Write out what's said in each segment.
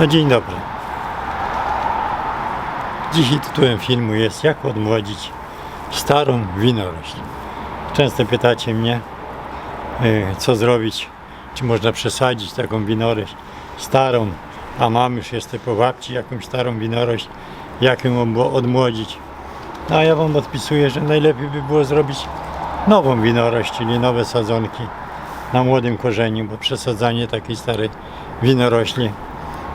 No dzień dobry. Dzisiaj tytułem filmu jest Jak odmłodzić starą winorośl. Często pytacie mnie, y, co zrobić, czy można przesadzić taką winorośl starą, a mam już jeszcze po babci jakąś starą winorośl, jak ją odmłodzić. No a ja Wam odpisuję, że najlepiej by było zrobić nową winorośl, czyli nowe sadzonki na młodym korzeniu, bo przesadzanie takiej starej winorośli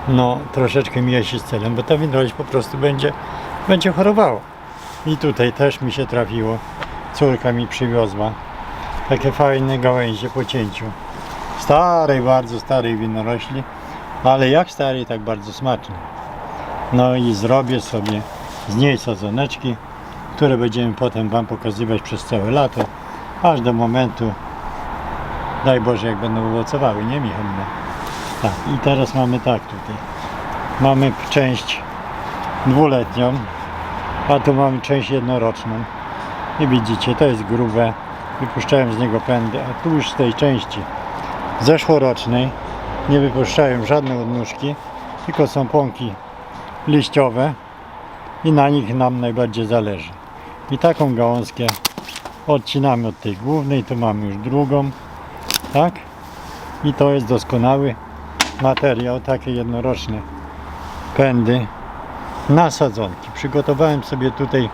no troszeczkę mija się z celem, bo ta winorośl po prostu będzie, będzie chorowała. I tutaj też mi się trafiło, córka mi przywiozła takie fajne gałęzie po cięciu starej, bardzo starej winorośli, ale jak starej, tak bardzo smacznej. No i zrobię sobie z niej sadzoneczki, które będziemy potem Wam pokazywać przez całe lato, aż do momentu, daj Boże, jak będą owocowały, nie Michalina? Tak, i teraz mamy tak tutaj. Mamy część dwuletnią, a tu mamy część jednoroczną. I widzicie, to jest grube. Wypuszczałem z niego pędy, a tu już z tej części zeszłorocznej nie wypuszczałem żadne odnóżki, tylko są pąki liściowe i na nich nam najbardziej zależy. I taką gałązkę odcinamy od tej głównej, tu mamy już drugą, tak? I to jest doskonały materiał, takie jednoroczne pędy na sadzonki. Przygotowałem sobie tutaj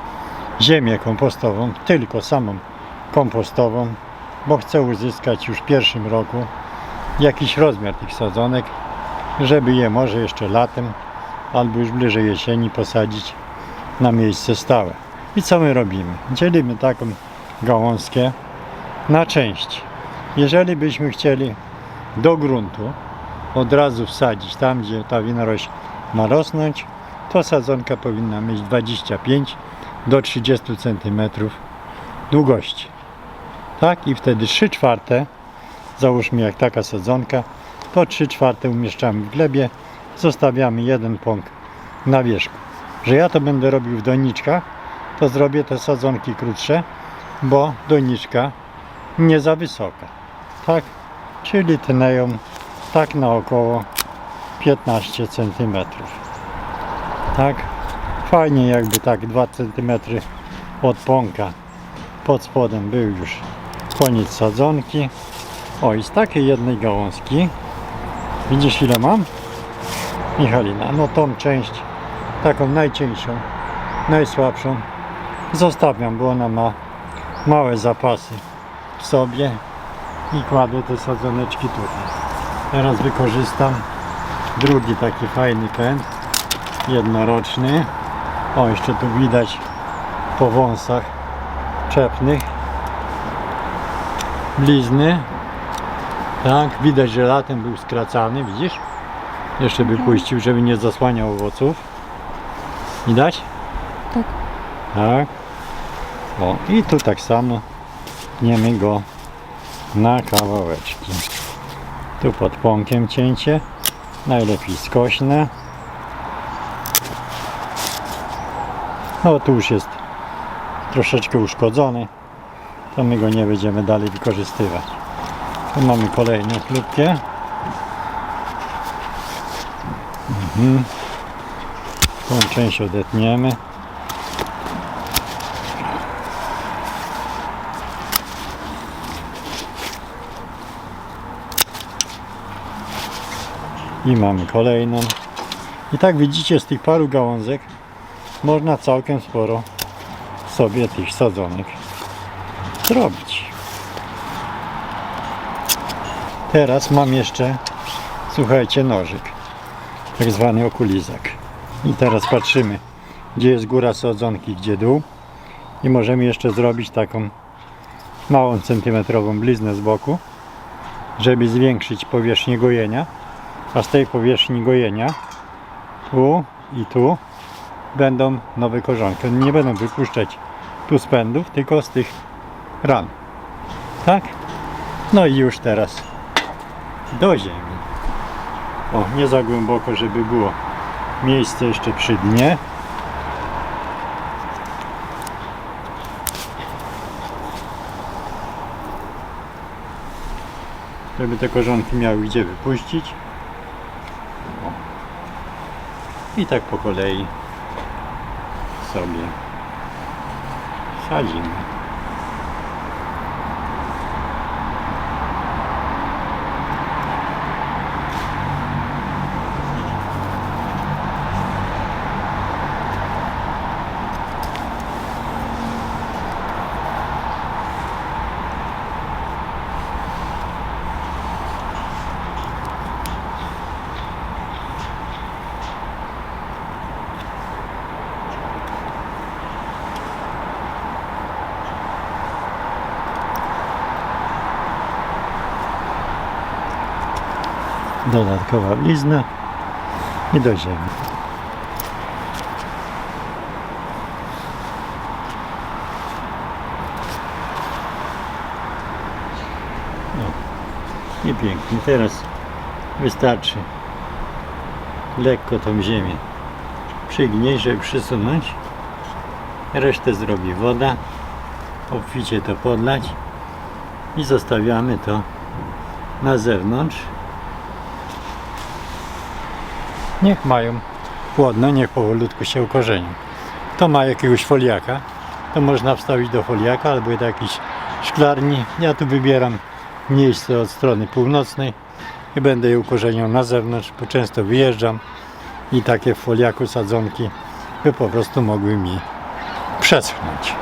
ziemię kompostową, tylko samą kompostową, bo chcę uzyskać już w pierwszym roku jakiś rozmiar tych sadzonek, żeby je może jeszcze latem albo już bliżej jesieni posadzić na miejsce stałe. I co my robimy? Dzielimy taką gałązkę na części. Jeżeli byśmy chcieli do gruntu od razu wsadzić tam, gdzie ta winorośl ma rosnąć, to sadzonka powinna mieć 25 do 30 cm długości. Tak i wtedy 3 czwarte, załóżmy jak taka sadzonka, to 3 czwarte umieszczamy w glebie, zostawiamy jeden pąk na wierzchu. Że ja to będę robił w doniczkach, to zrobię te sadzonki krótsze, bo doniczka nie za wysoka. Tak? Czyli tnę ją tak na około 15 cm. Tak? Fajnie jakby tak 2 cm od pąka pod spodem był już koniec sadzonki. O i z takiej jednej gałązki widzisz ile mam? Michalina, no tą część taką najcieńszą, najsłabszą zostawiam, bo ona ma małe zapasy w sobie i kładę te sadzoneczki tutaj. Teraz wykorzystam drugi taki fajny pęd, jednoroczny. O, jeszcze tu widać po wąsach czepnych blizny. Tak, widać, że latem był skracany, widzisz? Jeszcze by puścił, żeby nie zasłaniał owoców. Widać? Tak. Tak. O, i tu tak samo tniemy go na kawałeczki. Tu pod pąkiem cięcie, najlepiej skośne. No tu już jest troszeczkę uszkodzony, to my go nie będziemy dalej wykorzystywać. Tu mamy kolejną chlubkę. Mhm. Tą część odetniemy. I mamy kolejną. I tak widzicie z tych paru gałązek można całkiem sporo sobie tych sadzonek zrobić. Teraz mam jeszcze, słuchajcie, nożyk, tak zwany okulizak. I teraz patrzymy, gdzie jest góra sadzonki, gdzie dół. I możemy jeszcze zrobić taką małą centymetrową bliznę z boku, żeby zwiększyć powierzchnię gojenia. A z tej powierzchni gojenia tu i tu będą nowe korzonki. Nie będą wypuszczać tu spędów, tylko z tych ran. Tak? No i już teraz do ziemi. O, nie za głęboko, żeby było miejsce jeszcze przy dnie. Żeby te korzonki miały gdzie wypuścić. O. I tak po kolei sobie sadzimy. Dodatkowa blizna i do ziemi. No i pięknie. Teraz wystarczy lekko tą ziemię przygnieść, żeby przysunąć. Resztę zrobi woda. Obficie to podlać i zostawiamy to na zewnątrz. Niech mają płodne, niech powolutku się ukorzenią. Kto ma jakiegoś foliaka, to można wstawić do foliaka albo do jakiejś szklarni. Ja tu wybieram miejsce od strony północnej i będę je ukorzeniał na zewnątrz, bo często wyjeżdżam i takie w foliaku sadzonki by po prostu mogły mi przeschnąć.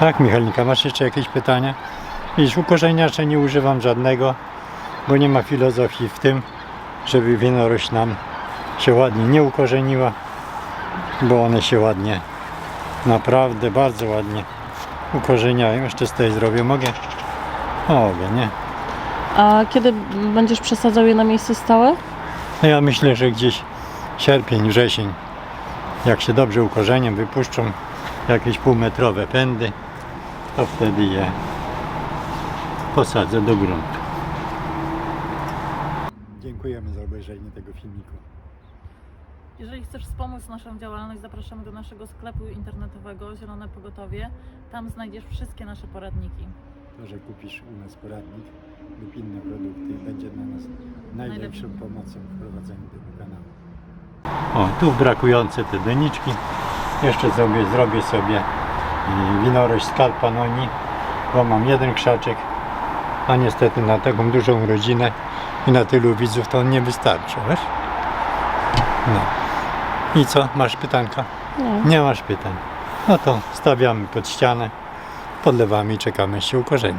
Tak, Michalinka, masz jeszcze jakieś pytania? Widzisz, ukorzeniacza nie używam żadnego, bo nie ma filozofii w tym, żeby winorośl nam się ładnie nie ukorzeniła, bo one się ładnie, naprawdę bardzo ładnie ukorzeniają. Jeszcze z tej zrobię, mogę? Mogę, nie? A kiedy będziesz przesadzał je na miejsce stałe? No ja myślę, że gdzieś sierpień, wrzesień, jak się dobrze ukorzenią, wypuszczą jakieś półmetrowe pędy, to wtedy je posadzę do gruntu. Dziękujemy za obejrzenie tego filmiku. Jeżeli chcesz wspomóc naszą działalność, zapraszamy do naszego sklepu internetowego Zielone Pogotowie. Tam znajdziesz wszystkie nasze poradniki. To, że kupisz u nas poradnik lub inne produkty, będzie dla nas najlepszą pomocą w prowadzeniu tego kanału. O, tu brakujące te doniczki. Jeszcze sobie zrobię sobie y, winorość z Kalpanoni, bo mam jeden krzaczek, a niestety na taką dużą rodzinę i na tylu widzów to on nie wystarczy, wiesz? No. I co? Masz pytanka? Nie. Nie masz pytań. No to stawiamy pod ścianę, podlewamy i czekamy, aż się ukorzeni.